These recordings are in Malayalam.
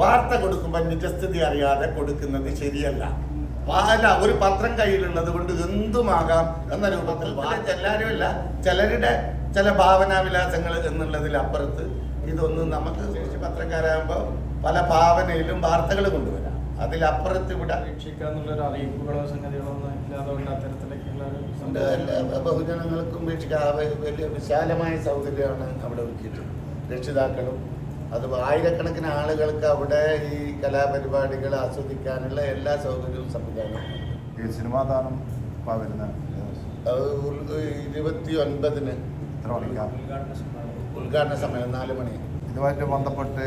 വാർത്ത കൊടുക്കുമ്പോൾ നിജസ്ഥിതി അറിയാതെ കൊടുക്കുന്നത് ശരിയല്ല. അല്ല ഒരു പത്രം കയ്യിലുള്ളത് കൊണ്ട് എന്തുമാകാം എന്ന രൂപത്തിൽ എല്ലാവരും അല്ല ചിലരുടെ ചില ഭാവനാവിലാസങ്ങൾ എന്നുള്ളതിൽ അപ്പുറത്ത് ഇതൊന്നും നമുക്ക് ശേഷി പത്രക്കാരാകുമ്പോൾ പല ഭാവനയിലും വാർത്തകൾ കൊണ്ടുവരാം. അതിലപ്പുറത്ത് ഇവിടെ അറിയിപ്പുകളോ സംഗതികളോ ഒന്നും അത്തരത്തിലേക്കുള്ള ബഹുജനങ്ങൾക്കും വീക്ഷിക്കാൻ വലിയ വിശാലമായ സൗകര്യമാണ് അവിടെ ഒരുക്കിയിട്ടുള്ളത്. രക്ഷിതാക്കളും അത് ആയിരക്കണക്കിന് ആളുകൾക്ക് അവിടെ ഈ കലാപരിപാടികൾ ആസ്വദിക്കാനുള്ള എല്ലാ സൗകര്യവും സംവിധാനവും ഈ സിനിമാ താരം വരുന്ന ഇരുപത്തി ഒൻപതിന് ഉദ്ഘാടന സമയം നാല് മണി. ഇതുമായിട്ട് ബന്ധപ്പെട്ട്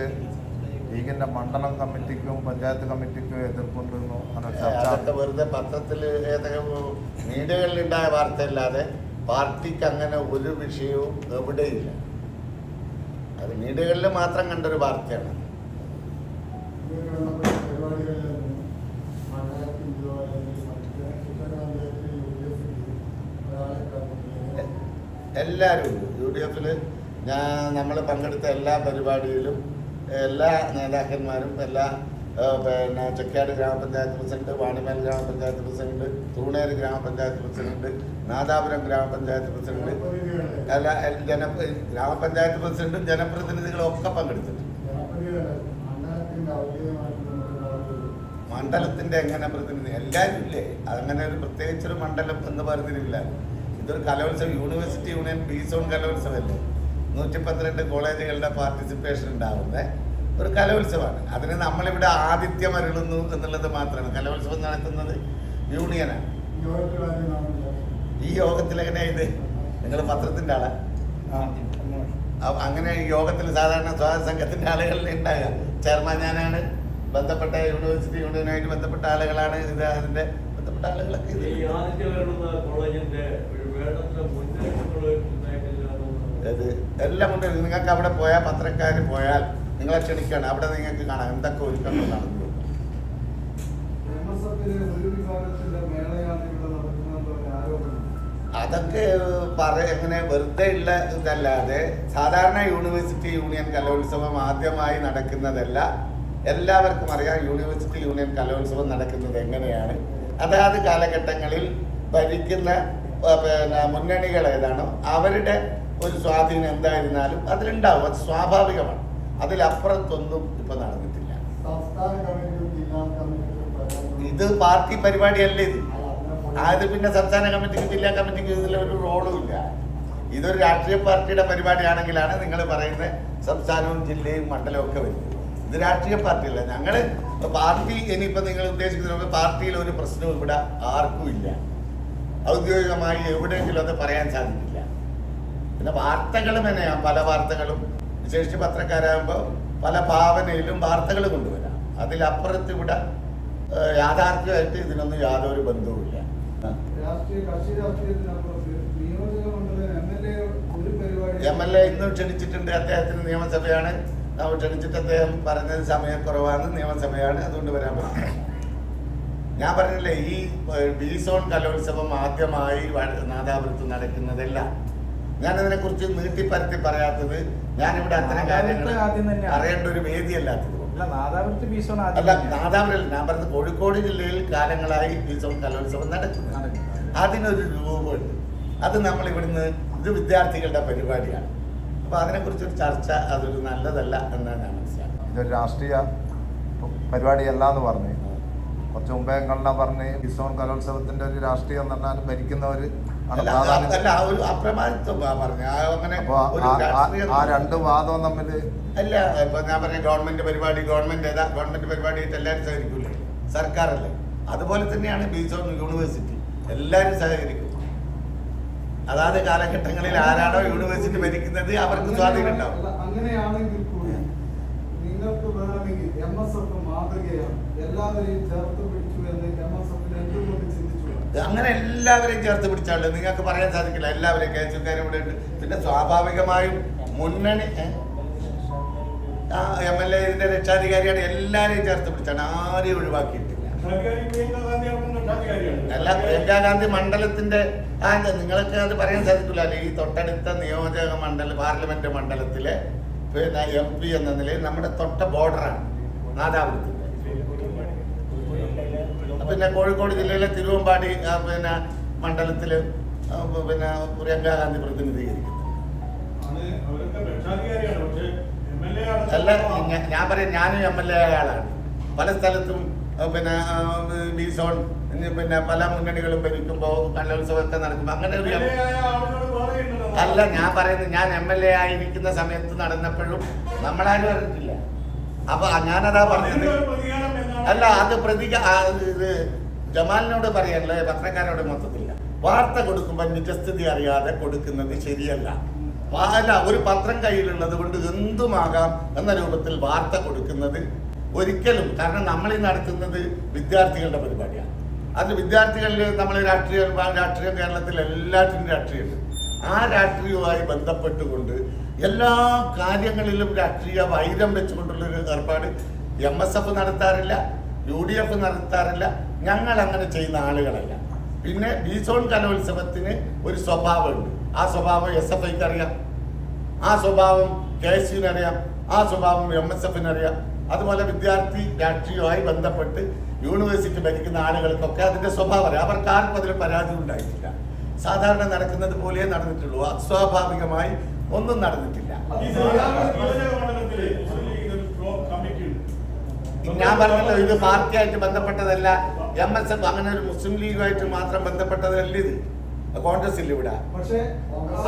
ലീഗിന്റെ മണ്ഡലം കമ്മിറ്റിക്കും പഞ്ചായത്ത് കമ്മിറ്റിക്കും എതിർപ്പുണ്ടെന്നു? അതൊക്കെ വെറുതെ പത്രത്തിൽ ഏതൊക്കെ മീഡിയകളിലുണ്ടായ വാർത്തയല്ലാതെ പാർട്ടിക്ക് അങ്ങനെ ഒരു വിഷയവും എവിടെയില്ല. അത് വീടുകളിൽ മാത്രം കണ്ടൊരു വാർത്തയാണ്. എല്ലാവരും യു ഡി എഫിൽ ഞാൻ നമ്മൾ പങ്കെടുത്ത എല്ലാ പരിപാടിയിലും എല്ലാ നേതാക്കന്മാരും എല്ലാ പിന്നെ ചെക്കാട് ഗ്രാമപഞ്ചായത്ത് പ്രസിഡന്റ് വാണിമേൽ ഗ്രാമപഞ്ചായത്ത് പ്രസിഡന്റ് തൂണേര് ഗ്രാമപഞ്ചായത്ത് പ്രസിഡന്റ് നാദാപുരം ഗ്രാമപഞ്ചായത്ത് പ്രസിഡന്റ് അല്ല ജന ഗ്രാമപഞ്ചായത്ത് പ്രസിഡന്റും ജനപ്രതിനിധികളും ഒക്കെ പങ്കെടുത്തിട്ടുണ്ട്. മണ്ഡലത്തിന്റെ എങ്ങനെ പ്രതിനിധി? എല്ലാവരും ഇല്ലേ? അങ്ങനെ ഒരു പ്രത്യേകിച്ചൊരു മണ്ഡലം എന്ന് പറഞ്ഞിട്ടില്ല. ഇതൊരു കലോത്സവം യൂണിവേഴ്സിറ്റി യൂണിയൻ ബി സോൺ കലോത്സവമല്ലേ നൂറ്റി പന്ത്രണ്ട് കോളേജുകളുടെ പാർട്ടിസിപ്പേഷൻ ഉണ്ടാവുന്ന. ഒരു കലോത്സവമാണ്. അതിന് നമ്മളിവിടെ ആതിഥ്യം അരുളുന്നു എന്നുള്ളത് മാത്രമാണ്. കലോത്സവം നടത്തുന്നത് യൂണിയനാണ്. ഈ യോഗത്തിൽ എങ്ങനെയാ ഇത്? നിങ്ങൾ പത്രത്തിന്റെ ആളാ? അങ്ങനെ യോഗത്തിൽ സാധാരണ സ്വാഗത സംഘത്തിന്റെ ആളുകളിൽ ഉണ്ടാകുക ചെയർമാൻ ഞാനാണ്. ബന്ധപ്പെട്ട യൂണിവേഴ്സിറ്റി യൂണിയനുമായിട്ട് ബന്ധപ്പെട്ട ആളുകളാണ് ഇത് അതിന്റെ ബന്ധപ്പെട്ട ആളുകളൊക്കെ ഇത്. എല്ലാം ഉണ്ട്. നിങ്ങൾക്ക് അവിടെ പോയാൽ പത്രക്കാർ പോയാൽ നിങ്ങളെ ക്ഷണിക്കുകയാണ് അവിടെ നിങ്ങൾക്ക് കാണാം. എന്തൊക്കെ ഒരുക്കങ്ങൾ നടന്നു അതൊക്കെ പറ എങ്ങനെ വെറുതെ ഉള്ള ഇതല്ലാതെ സാധാരണ യൂണിവേഴ്സിറ്റി യൂണിയൻ കലോത്സവം ആദ്യമായി നടക്കുന്നതല്ല. എല്ലാവർക്കും അറിയാം യൂണിവേഴ്സിറ്റി യൂണിയൻ കലോത്സവം നടക്കുന്നത് എങ്ങനെയാണ്. അതാത് കാലഘട്ടങ്ങളിൽ ഭരിക്കുന്ന പിന്നെ മുന്നണികൾ ഏതാണോ അവരുടെ ഒരു സ്വാധീനം എന്തായിരുന്നാലും അതിലുണ്ടാവും. അത് സ്വാഭാവികമാണ്. അതിലപ്പുറത്തൊന്നും ഇപ്പൊ നടന്നിട്ടില്ല. ഇത് പാർട്ടി പരിപാടിയല്ല ഇത്? അതായത് അത് പിന്നെ സംസ്ഥാന കമ്മിറ്റിക്ക് ജില്ലാ കമ്മിറ്റിക്ക് ഇതിൽ ഒരു റോളും ഇല്ല. ഇതൊരു രാഷ്ട്രീയ പാർട്ടിയുടെ പരിപാടിയാണെങ്കിലാണ് നിങ്ങൾ പറയുന്ന സംസ്ഥാനവും ജില്ലയും മണ്ഡലവും ഒക്കെ വരുന്നത്. ഇത് രാഷ്ട്രീയ പാർട്ടിയല്ല. ഞങ്ങൾ പാർട്ടി ഇനിയിപ്പോൾ നിങ്ങൾ ഉദ്ദേശിക്കുന്ന പാർട്ടിയിൽ ഒരു പ്രശ്നവും ഇവിടെ ആർക്കും ഇല്ല. ഔദ്യോഗികമായി എവിടെയെങ്കിലും അത് പറയാൻ സാധിക്കില്ല. പിന്നെ വാർത്തകളും തന്നെയാണ് പല വാർത്തകളും വിശേഷിച്ച് പത്രക്കാരാകുമ്പോൾ പല ഭാവനയിലും വാർത്തകൾ കൊണ്ടുവരാം. അതിലപ്പുറത്ത് ഇവിടെ യാഥാർത്ഥ്യമായിട്ട് ഇതിനൊന്നും യാതൊരു ബന്ധവുമില്ല എം എൽ എ ഇന്നും ക്ഷണിച്ചിട്ടുണ്ട് അദ്ദേഹത്തിന് നിയമസഭയാണ്. നമ്മൾ ക്ഷണിച്ചിട്ട് അദ്ദേഹം പറഞ്ഞത് സമയക്കുറവാണ് നിയമസഭയാണ് അതുകൊണ്ട് വരാൻ പറ്റില്ല. ഞാൻ പറഞ്ഞില്ലേ ഈ ബി സോൺ കലോത്സവം ആദ്യമായി നാദാപുരത്ത് നടക്കുന്നതല്ല ഞാൻ ഇതിനെ കുറിച്ച് നീട്ടിപ്പരത്തി പറയാത്തത് ഞാനിവിടെ അത്തരം കാര്യങ്ങൾ അറിയേണ്ട ഒരു വേദിയല്ലാത്തത് അല്ല. നാദാപുരം ഞാൻ പറഞ്ഞത് കോഴിക്കോട് ജില്ലയിൽ കാലങ്ങളായി സോൺ കലോത്സവം നടക്കുന്നു. അതിനൊരു രൂപമുണ്ട്. അത് നമ്മൾ ഇവിടുന്ന് ഇത് വിദ്യാർത്ഥികളുടെ പരിപാടിയാണ്. അപ്പൊ അതിനെക്കുറിച്ചൊരു ചർച്ച അതൊരു നല്ലതല്ല എന്നാണ് ഞാൻ മനസ്സിലാക്കുന്നത്. ഇതൊരു രാഷ്ട്രീയ പരിപാടിയല്ല എന്ന് പറഞ്ഞു. കുറച്ച് മുമ്പേ നിങ്ങളെല്ലാം പറഞ്ഞ് ഇസോൺ കലോത്സവത്തിന്റെ ഒരു രാഷ്ട്രീയം എന്ന് പറഞ്ഞാൽ ഭരിക്കുന്നവർ അല്ല ആ ഒരു അപ്രമാദിത്വം പറഞ്ഞു. ആ അങ്ങനെ ഒരു ആ- രണ്ട് വാദവും തമ്മിൽ അല്ല ഇപ്പൊ ഞാൻ പറഞ്ഞ ഗവൺമെന്റ് പരിപാടി ഗവൺമെന്റ് ഏതാ ഗവൺമെന്റ് പരിപാടി എല്ലാവരും സഹകരിക്കൂലേ? സർക്കാരല്ലേ? അതുപോലെ തന്നെയാണ് ബീസോൺ യൂണിവേഴ്സിറ്റി. എല്ലാവരും സഹകരിക്കും. അതാത് കാലഘട്ടങ്ങളിൽ ആരാണോ യൂണിവേഴ്സിറ്റി ഭരിക്കുന്നത് അവർക്ക് സ്വാധീനം ഉണ്ടാവും. അങ്ങനെയാണെങ്കിൽ കൂടി നിങ്ങൾക്ക് വേണമെങ്കിൽ എം എസ് എഫ് മാതൃകയാണ്. എല്ലാവരെയും ചേർത്ത് പിടിച്ചു എന്ന് എം എസ് എഫിന് എന്തുകൊണ്ട് ചിന്തിച്ചു അങ്ങനെ എല്ലാവരെയും ചേർത്ത് പിടിച്ചാണ്ട് നിങ്ങൾക്ക് പറയാൻ സാധിക്കില്ല. എല്ലാവരെയും കേസുകാരും ഇവിടെ ഉണ്ട്. പിന്നെ സ്വാഭാവികമായും മുന്നണി എം എൽ എന്റെ രക്ഷാധികാരിയാണ് എല്ലാവരെയും ചേർത്ത് പിടിച്ചാണ്. ആരെയും ഒഴിവാക്കിയിട്ടില്ല. അല്ല പ്രിയങ്കാ ഗാന്ധി മണ്ഡലത്തിന്റെ ആ നിങ്ങൾക്ക് അത് പറയാൻ സാധിക്കില്ല. ഈ തൊട്ടടുത്ത നിയോജക മണ്ഡല പാർലമെന്റ് മണ്ഡലത്തിലെ പിന്നെ എം പി എന്ന നിലയിൽ നമ്മുടെ തൊട്ട ബോർഡറാണ് നാദാപുരത്തിന്റെ പിന്നെ കോഴിക്കോട് ജില്ലയിലെ തിരുവമ്പാടി പിന്നെ മണ്ഡലത്തിൽ പിന്നെ പ്രിയങ്ക ഗാന്ധി പ്രതിനിധീകരിക്കുന്നത് അല്ല ഞാൻ പറയാം ഞാനും എം എൽ എ ആളാണ്. പല സ്ഥലത്തും പിന്നെ ബി സോൺ പിന്നെ പല മുന്നണികളും ഭരിക്കുമ്പോൾ കലോത്സവമൊക്കെ നടക്കുമ്പോൾ അങ്ങനെ ഒരു അല്ല ഞാൻ പറയുന്നത് ഞാൻ എം എൽ എ ആയിരിക്കുന്ന സമയത്ത് നടന്നപ്പോഴും നമ്മളാരും അറിഞ്ഞിട്ടില്ല. അപ്പൊ ഞാനതാ പറഞ്ഞത്. അല്ല അത് പ്രതിക ആ, ഇത് ജമാലിനോട് പറയല്ലേ പത്രക്കാരോട് മൊത്തത്തില്ല. വാർത്ത കൊടുക്കുമ്പോൾ നിജസ്ഥിതി അറിയാതെ കൊടുക്കുന്നത് ശരിയല്ല. അല്ല ഒരു പത്രം കയ്യിലുള്ളത് കൊണ്ട് എന്തുമാകാം എന്ന രൂപത്തിൽ വാർത്ത കൊടുക്കുന്നത് ഒരിക്കലും കാരണം നമ്മൾ ഈ നടത്തുന്നത് വിദ്യാർത്ഥികളുടെ പരിപാടിയാണ്. അത് വിദ്യാർത്ഥികളിൽ നമ്മൾ രാഷ്ട്രീയ രാഷ്ട്രീയം കേരളത്തിൽ എല്ലാറ്റിനും രാഷ്ട്രീയമുണ്ട്. ആ രാഷ്ട്രീയവുമായി ബന്ധപ്പെട്ടുകൊണ്ട് എല്ലാ കാര്യങ്ങളിലും രാഷ്ട്രീയ വൈരം വെച്ചുകൊണ്ടുള്ളൊരു ഏർപ്പാട് എം എസ് എഫ് നടത്താറില്ല യു ഡി എഫ് നടത്താറില്ല ഞങ്ങൾ അങ്ങനെ ചെയ്യുന്ന ആളുകളല്ല. പിന്നെ ബീസോൺ കലോത്സവത്തിന് ഒരു സ്വഭാവമുണ്ട്. ആ സ്വഭാവം എസ് എഫ് ഐക്ക് അറിയാം ആ സ്വഭാവം കെ എസ് യുവിന് അറിയാം. ആ സ്വഭാവം എം എസ് എഫിന് അറിയാം. അതുപോലെ വിദ്യാർത്ഥി രാഷ്ട്രീയവുമായി ബന്ധപ്പെട്ട് യൂണിവേഴ്സിറ്റി ഭരിക്കുന്ന ആളുകൾക്കൊക്കെ അതിന്റെ സ്വഭാവം അറിയാം. അവർക്ക് ആർക്കും അതിൽ പരാതി ഉണ്ടായിട്ടില്ല. സാധാരണ നടക്കുന്നത് പോലെ നടന്നിട്ടുള്ളൂ. അസ്വാഭാവികമായി ഒന്നും നടന്നിട്ടില്ല. ഞാൻ പറഞ്ഞല്ലോ ഇത് പാർട്ടിയായിട്ട് ബന്ധപ്പെട്ടതല്ല. എം എസ് എഫ് അങ്ങനെ ഒരു മുസ്ലിം ലീഗുമായിട്ട് മാത്രം ബന്ധപ്പെട്ടതല്ല ഇത്. കോൺഗ്രസ് ഇല്ല ഇവിടെ.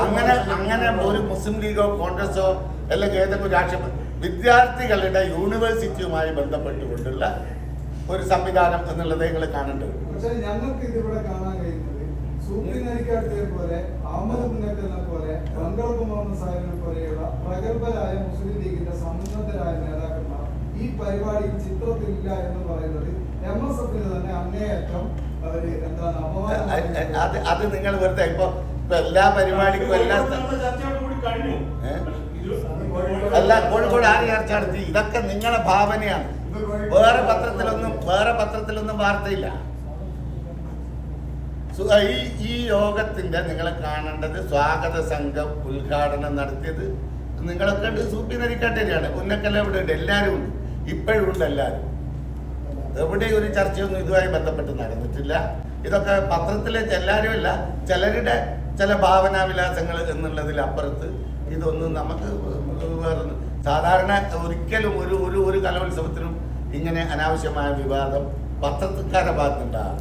അങ്ങനെ അങ്ങനെ ഒരു മുസ്ലിം ലീഗോ കോൺഗ്രസോ അല്ലെങ്കിൽ ഏതെങ്കിലും രാഷ്ട്രീയ വിദ്യാർത്ഥികളുടെ യൂണിവേഴ്സിറ്റിയുമായി ബന്ധപ്പെട്ടുകൊണ്ടുള്ള ഒരു സംവിധാനം എന്നുള്ളത് നിങ്ങൾ കാണേണ്ടത് പക്ഷേ ഞങ്ങൾക്ക് ഇതിവിടെ കാണാൻ കഴിയുന്നത് സൂഫി നരിക്കാട്ടിയെ പോലെ അഹമ്മദ് മുന്നേറ്റനെ പോലെ ബംഗാൾ മുഹമ്മദ് സാഹിബിനെ പോലെയുള്ള പ്രഗത്ഭരായ മുസ്ലിം ലീഗിന്റെ സന്നദ്ധരായ നേതാക്കന്മാർ ഈ പരിപാടി ചിത്രത്തിലില്ല എന്ന് പറയുന്നത് എം എസ് എഫിന് തന്നെ അങ്ങേയറ്റം അവർ എന്താണ് അത് അപമാനം അത് അത് നിങ്ങൾ വെറുതെ ഇപ്പൊ എല്ലാ പരിപാടിക്കും എല്ലാ? അല്ല കോഴിക്കോട് ആര് ചർച്ച നടത്തി ഇതൊക്കെ നിങ്ങളുടെ ഭാവനയാണ്. വേറെ പത്രത്തിലൊന്നും വേറെ പത്രത്തിലൊന്നും വാർത്തയില്ല. ഈ ഈ യോഗത്തിന്റെ നിങ്ങളെ കാണേണ്ടത് സ്വാഗത സംഘം ഉദ്ഘാടനം നടത്തിയത് നിങ്ങളൊക്കെ ഉണ്ട്. സൂപ്പി നരിക്കാട്ടേരിയാണ്. പുന്നക്കല്ല ഇവിടെ ഉണ്ട് എല്ലാവരും ഉണ്ട്. ഇപ്പോഴും ഉണ്ട് എല്ലാവരും എവിടെ ഒരു ചർച്ചയൊന്നും ഇതുമായി ബന്ധപ്പെട്ട് നടന്നിട്ടില്ല. ഇതൊക്കെ പത്രത്തിലെ എല്ലാവരും അല്ല ചിലരുടെ ചില ഭാവനാവിലാസങ്ങൾ എന്നുള്ളതിൽ അപ്പുറത്ത് ഇതൊന്നും നമുക്ക് സാധാരണ ഒരിക്കലും ഒരു ഒരു ഒരു കലോത്സവത്തിനും ഇങ്ങനെ അനാവശ്യമായ വിവാദം പത്രക്കാരുടെ ഭാഗത്തുണ്ടാകും.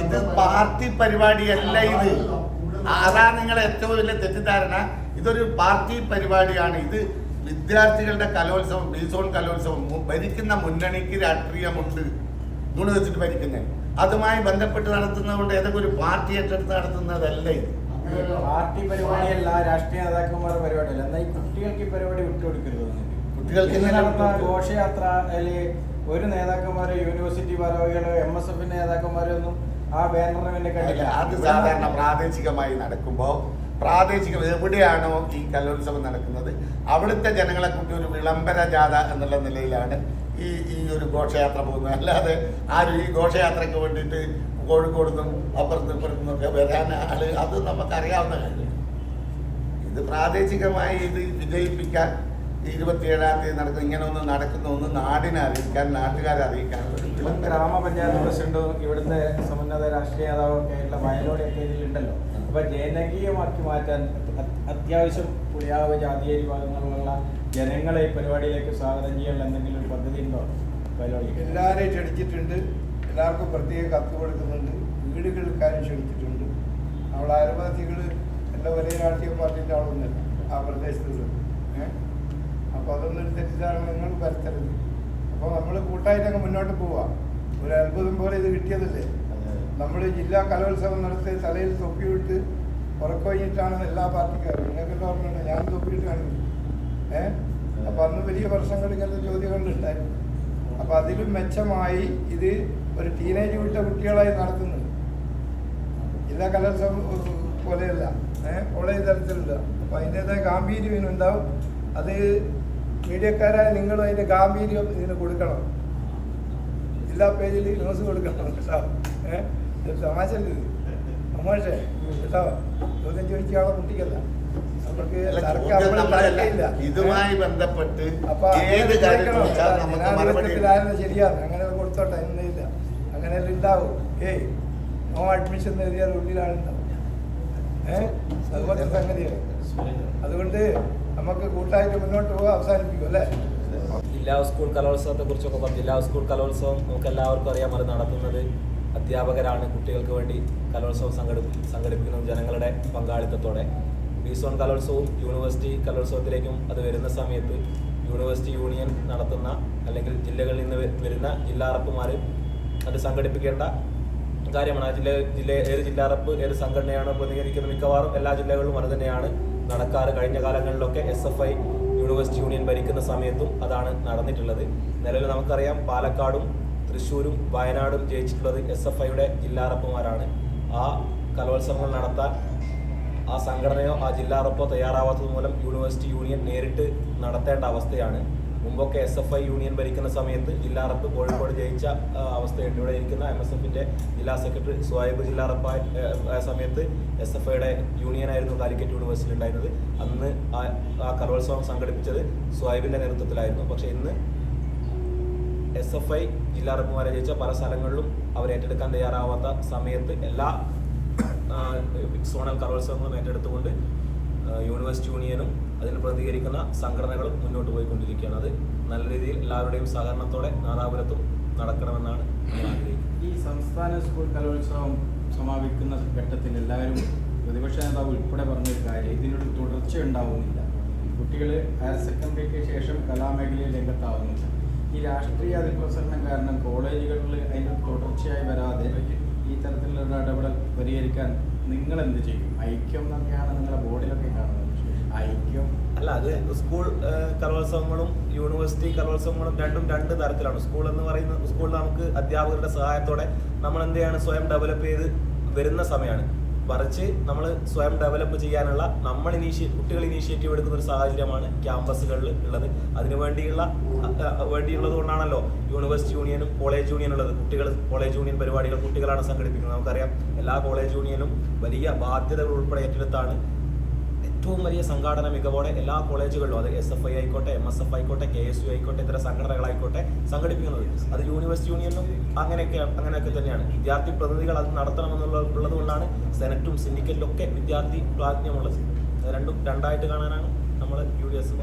ഇത് പാർട്ടി പരിപാടിയല്ല ഇത്. അതാ നിങ്ങൾ ഏറ്റവും വലിയ തെറ്റിദ്ധാരണ. ഇതൊരു പാർട്ടി പരിപാടിയാണ്. ഇത് വിദ്യാർത്ഥികളുടെ കലോത്സവം ബീസോൺ കലോത്സവം. ഭരിക്കുന്ന മുന്നണിക്ക് രാഷ്ട്രീയമുണ്ട്. വെച്ചിട്ട് ഭരിക്കുന്നത് അതുമായി ബന്ധപ്പെട്ട് നടത്തുന്നതുകൊണ്ട് ഏതൊക്കെ ഒരു പാർട്ടി ഏറ്റെടുത്ത് നടത്തുന്നതല്ല ഇത്? പാർട്ടി പരിപാടിയല്ല രാഷ്ട്രീയ നേതാക്കന്മാരുടെ പരിപാടിയല്ല. എന്നാൽ ഈ കുട്ടികൾക്ക് ഈ പരിപാടി വിട്ടുകൊടുക്കരുത് കുട്ടികൾക്ക്. ഘോഷയാത്ര ഒരു നേതാക്കന്മാരെ യൂണിവേഴ്സിറ്റി ഭാരവാഹികളോ എം എസ് എഫിന്റെ നേതാക്കന്മാരോ ഒന്നും ആ ബാനറിന് പിന്നെ കണ്ടില്ല. അത് സാധാരണ പ്രാദേശികമായി നടക്കുമ്പോൾ പ്രാദേശിക എവിടെയാണോ ഈ കലോത്സവം നടക്കുന്നത് അവിടുത്തെ ജനങ്ങളെ കൂട്ടി ഒരു വിളംബര ജാഥ എന്നുള്ള നിലയിലാണ് ഈ ഈ ഒരു ഘോഷയാത്ര പോകുന്നത്. അല്ലാതെ ആരും ഈ ഘോഷയാത്രയ്ക്ക് വേണ്ടിയിട്ട് കോഴിക്കോട് നിന്നും അപ്പുറത്തും ഇപ്പുറത്തു നിന്നൊക്കെ വരാൻ ആൾ അത് നമുക്കറിയാവുന്ന കാര്യമാണ്. ഇത് പ്രാദേശികമായി ഇത് വിജയിപ്പിക്കാൻ ഇരുപത്തിയേഴാം തീയതി നടക്കുന്ന ഇങ്ങനെ ഒന്ന് നടക്കുന്ന ഒന്ന് നാടിനെ അറിയിക്കാൻ നാട്ടുകാരെ അറിയിക്കാൻ. ഗ്രാമപഞ്ചായത്ത് പ്രസിഡന്റും ഇവിടുത്തെ സമുന്നത രാഷ്ട്രീയ നേതാവൊക്കെ ആയിട്ടുള്ള വയലോടെയൊക്കെ ഇതിലുണ്ടല്ലോ അപ്പൊ ജനകീയമാക്കി മാറ്റാൻ അത്യാവശ്യം പുളിയാവ് ജാതിയേരി ഭാഗങ്ങളിലുള്ള ജനങ്ങളെ ഈ പരിപാടിയിലേക്ക് സ്വാഗതം ചെയ്യാൻ എന്തെങ്കിലും ഒരു പദ്ധതി ഉണ്ടോ? വയലോളിക്ക് എല്ലാവരെയും ക്ഷണിച്ചിട്ടുണ്ട്. എല്ലാവർക്കും പ്രത്യേക കത്ത് കൊടുക്കുന്നുണ്ട്. വീടുകൾക്കാരും ക്ഷണിച്ചിട്ടുണ്ട്. നമ്മൾ അയൽവാസികൾ എല്ലാ ഒരേ രാഷ്ട്രീയ പാർട്ടിന്റെ ആളൊന്നുമില്ല. ആ പ്രദേശത്തുള്ളത് ഏഹ് അപ്പോൾ അതൊന്നും ഒരു തെറ്റിദ്ധാരണ നിങ്ങൾ വരുത്തരുത്. അപ്പോൾ നമ്മൾ കൂട്ടായിട്ട് അങ്ങ് മുന്നോട്ട് പോവാം. ഒരു അത്ഭുതം പോലെ ഇത് കിട്ടിയതല്ലേ? നമ്മൾ ജില്ലാ കലോത്സവം നടത്തി തലയിൽ തൊപ്പിയിട്ട് ഉറക്കൊഴിഞ്ഞിട്ടാണ് എല്ലാ പാർട്ടിക്കാരും. നിങ്ങൾക്ക് ഓർമ്മയുണ്ട് ഞാൻ തൊപ്പിയിട്ട് കാണിക്കും. ഏഹ് അപ്പൊ അന്ന് വലിയ പ്രശ്നങ്ങൾ ഇങ്ങനത്തെ ചോദ്യങ്ങളുണ്ടായിരുന്നു അപ്പൊ അതിലും മെച്ചമായി ഇത് ഒരു ടീനേജ് വിട്ട കുട്ടികളായി നടത്തുന്നുണ്ട് ജില്ലാ കലോത്സവം പോലെയല്ല. ഏഹ് കോളേജ് തരത്തിലുള്ള. അപ്പൊ അതിന്റെതായ ഗാംഭീര്യം ഉണ്ടാവും അത് മീഡിയക്കാരായ നിങ്ങളും അതിന്റെ ഗാംഭീര്യം ഇതിന് കൊടുക്കണം. എല്ലാ പേജിൽ ന്യൂസ് കൊടുക്കണം കേട്ടോ. ഏഹ് തമാശല്ലേ തമാശ ഇത്? തമാശ. കേട്ടോ? ചോദ്യം ചോദിക്കാനുള്ള കുട്ടിക്കല്ല. ഇതുമായി ബന്ധപ്പെട്ട് ഏത് ശരിയാണ് അങ്ങനെ കൊടുത്തോട്ടെ എന്നില്ല അങ്ങനെയല്ല ഉണ്ടാവും. ഏയ് നോ അഡ്മിഷൻ എഴുതിയാൽ ഉള്ളിലാണ് ഏഹ് അതുപോലത്തെ സംഗതിയാണ്. അതുകൊണ്ട് നമുക്ക് കൂട്ടായിട്ട് മുന്നോട്ട് പോകാൻ അവസാനിപ്പിക്കും അല്ലേ? ജില്ലാ സ്കൂൾ കലോത്സവത്തെ കുറിച്ചൊക്കെ പറഞ്ഞു ജില്ലാ സ്കൂൾ കലോത്സവം നമുക്ക് എല്ലാവർക്കും അറിയാം അത് നടത്തുന്നത് അധ്യാപകരാണ് കുട്ടികൾക്ക് വേണ്ടി കലോത്സവം സംഘടി സംഘടിപ്പിക്കുന്നത് ജനങ്ങളുടെ പങ്കാളിത്തത്തോടെ. ബിസോൺ കലോത്സവവും യൂണിവേഴ്സിറ്റി കലോത്സവത്തിലേക്കും അത് വരുന്ന സമയത്ത് യൂണിവേഴ്സിറ്റി യൂണിയൻ നടത്തുന്ന അല്ലെങ്കിൽ ജില്ലകളിൽ നിന്ന് വരുന്ന ജില്ലാ റപ്പുമാർ അത് സംഘടിപ്പിക്കേണ്ട കാര്യമാണ്. ആ ജില്ല ജില്ല ഏത് ജില്ലാ റപ്പ് ഏത് സംഘടനയാണോ പ്രതികരിക്കുന്നത് മിക്കവാറും എല്ലാ ജില്ലകളിലും അത് തന്നെയാണ്. നടക്കാറ് കഴിഞ്ഞ കാലങ്ങളിലൊക്കെ S F I university union ഭരിക്കുന്ന സമയത്തും അതാണ് നടന്നിട്ടുള്ളത്. നിലവിൽ നമുക്കറിയാം പാലക്കാടും തൃശ്ശൂരും വയനാടും ജയിച്ചിട്ടുള്ളത് എസ് എഫ് ഐയുടെ ജില്ലാറപ്പുമാരാണ്. ആ കലോത്സവങ്ങൾ നടത്താൻ ആ സംഘടനയോ ആ ജില്ലാറപ്പോ തയ്യാറാവാത്തത് മൂലം യൂണിവേഴ്സിറ്റി യൂണിയൻ നേരിട്ട് നടത്തേണ്ട അവസ്ഥയാണ്. മുമ്പൊക്കെ എസ് എഫ് ഐ യൂണിയൻ ഭരിക്കുന്ന സമയത്ത് ജില്ലാ റപ്പ് കോഴിക്കോട് ജയിച്ച അവസ്ഥയുണ്ട്. ഇവിടെ ഇരിക്കുന്ന എം എസ് എഫിന്റെ ജില്ലാ സെക്രട്ടറി സ്വായബ് ജില്ലാ റപ്പായ സമയത്ത് എസ് എഫ് ഐയുടെ യൂണിയൻ ആയിരുന്നു കാലിക്കറ്റ് യൂണിവേഴ്സിറ്റി ഉണ്ടായിരുന്നത്. അന്ന് ആ കലോത്സവം സംഘടിപ്പിച്ചത് സ്വായബിന്റെ നേതൃത്വത്തിലായിരുന്നു. പക്ഷെ ഇന്ന് എസ് എഫ് ഐ ജില്ലാ റപ്പുമാരെ ജയിച്ച പല സ്ഥലങ്ങളിലും അവർ ഏറ്റെടുക്കാൻ തയ്യാറാവാത്ത സമയത്ത് എല്ലാ സോണൽ കലോത്സവങ്ങളും ഏറ്റെടുത്തുകൊണ്ട് യൂണിവേഴ്സിറ്റി യൂണിയനും അതിന് പ്രതികരിക്കുന്ന സംഘടനകളും മുന്നോട്ട് പോയിക്കൊണ്ടിരിക്കുകയാണ്. അത് നല്ല രീതിയിൽ എല്ലാവരുടെയും സഹകരണത്തോടെ നാദാപുരത്തും നടക്കണമെന്നാണ് ആഗ്രഹിക്കുന്നത്. ഈ സംസ്ഥാന സ്കൂൾ കലോത്സവം സമാപിക്കുന്ന ഘട്ടത്തിൽ എല്ലാവരും പ്രതിപക്ഷ നേതാവ് ഉൾപ്പെടെ പറഞ്ഞൊരു കാര്യം ഇതിനൊരു തുടർച്ച ഉണ്ടാവുന്നില്ല. കുട്ടികൾ ഹയർ സെക്കൻഡറിക്ക് ശേഷം കലാമേഖലയിൽ രംഗത്താവുന്നില്ല. ഈ രാഷ്ട്രീയ അതിപ്രസരണം കാരണം കോളേജുകളിൽ അതിന് തുടർച്ചയായി വരാതെ ഈ തരത്തിലുള്ള ഇടപെടൽ പരിഹരിക്കാൻ നിങ്ങൾ എന്ത് ചെയ്യും? ഐക്യം എന്നൊക്കെയാണ് നിങ്ങളുടെ ഐക്യം അല്ല അത് സ്കൂൾ കലോത്സവങ്ങളും യൂണിവേഴ്സിറ്റി കലോത്സവങ്ങളും രണ്ടും രണ്ട് തരത്തിലാണ്. സ്കൂൾ എന്ന് പറയുന്ന സ്കൂളിൽ നമുക്ക് അധ്യാപകരുടെ സഹായത്തോടെ നമ്മൾ എന്ത് ചെയ്യാണ്? സ്വയം ഡെവലപ്പ് ചെയ്ത് വരുന്ന സമയമാണ്. മറിച്ച് നമ്മൾ സ്വയം ഡെവലപ്പ് ചെയ്യാനുള്ള നമ്മൾ ഇനീഷ്യ കുട്ടികൾ ഇനീഷ്യേറ്റീവ് എടുക്കുന്ന ഒരു സാഹചര്യമാണ് ക്യാമ്പസുകളിൽ ഉള്ളത്. അതിനു വേണ്ടിയുള്ള വേണ്ടിയുള്ളത് കൊണ്ടാണല്ലോ യൂണിവേഴ്സിറ്റി യൂണിയനും കോളേജ് യൂണിയനും ഉള്ളത്. കുട്ടികൾ കോളേജ് യൂണിയൻ പരിപാടികൾ കുട്ടികളാണ് സംഘടിപ്പിക്കുന്നത്. നമുക്കറിയാം എല്ലാ കോളേജ് യൂണിയനും വലിയ ബാധ്യതകൾ ഉൾപ്പെടെ ഏറ്റെടുത്താണ് ഏറ്റവും വലിയ സംഘാടന മികവോടെ എല്ലാ കോളേജുകളിലും അത് എസ് എഫ് ഐ ആയിക്കോട്ടെ എം എസ് എഫ് ആയിക്കോട്ടെ കെ എസ് യു ആയിക്കോട്ടെ ഇത്തരം സംഘടനകളായിക്കോട്ടെ സംഘടിപ്പിക്കുന്നത്. അത് യൂണിവേഴ്സിറ്റി യൂണിയനും അങ്ങനെയൊക്കെ അങ്ങനെയൊക്കെ തന്നെയാണ്. വിദ്യാർത്ഥി പ്രതിനിധികൾ അത് നടത്തണമെന്നുള്ളത് കൊണ്ടാണ് സെനറ്റും സിൻഡിക്കേറ്റിലും ഒക്കെ വിദ്യാർത്ഥി പ്രാജ്ഞമുള്ളത് രണ്ടും രണ്ടായിട്ട് കാണാനാണ് നമ്മൾ യു ഡി എസ്